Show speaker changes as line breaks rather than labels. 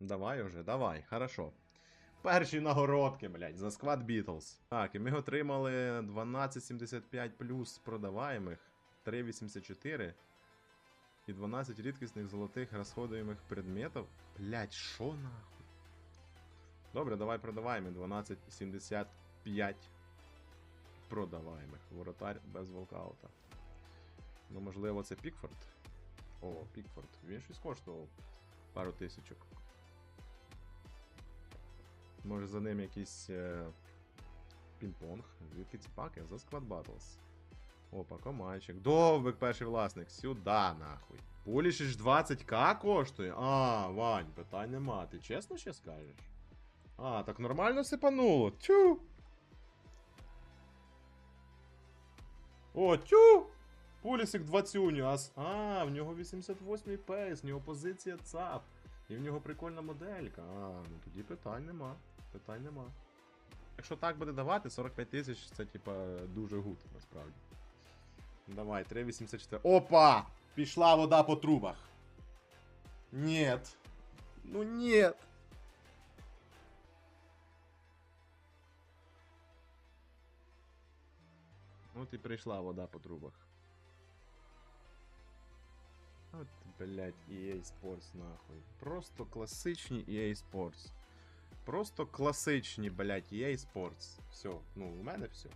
Давай уже, давай, хорошо. Перші нагородки, блядь, за Squad Beatles. Так, і ми отримали 12,75 плюс продаваємих, 3,84 і 12 рідкісних золотих розходуємих предметів. Блядь, що нахуй? Добре, давай продаваємо. 12,75 продаваємих. Воротар без волкаута. Ну, можливо, це Пікфорд. О, Пікфорд. Він щось коштував пару тисячок. Може за ним якийсь е, пінг-понг. Звідки ці паки? За Squad Battles. Опа, комайчик. Довбик перший власник. Сюда, нахуй. Пулішиш 20к коштує? А, Вань, питань нема. Ти чесно ще скажеш? А, так нормально сипануло. Тю. О, тю! Пулісик 20 а, с- а, в нього 88-й пейс, в нього позиція ЦАП. І в нього прикольна моделька. А, ну тоді питань нема. Питань нема. Якщо так буде давати, 45 тисяч це типа дуже гуд, насправді. Давай, 3,84. Опа! Пішла вода по трубах. Нет. Ну нет. От і прийшла вода по трубах. От, блять, EA Sports нахуй. Просто класичні EA Sports. Просто класичні, блять, EA Sports. Все, ну, у мене все.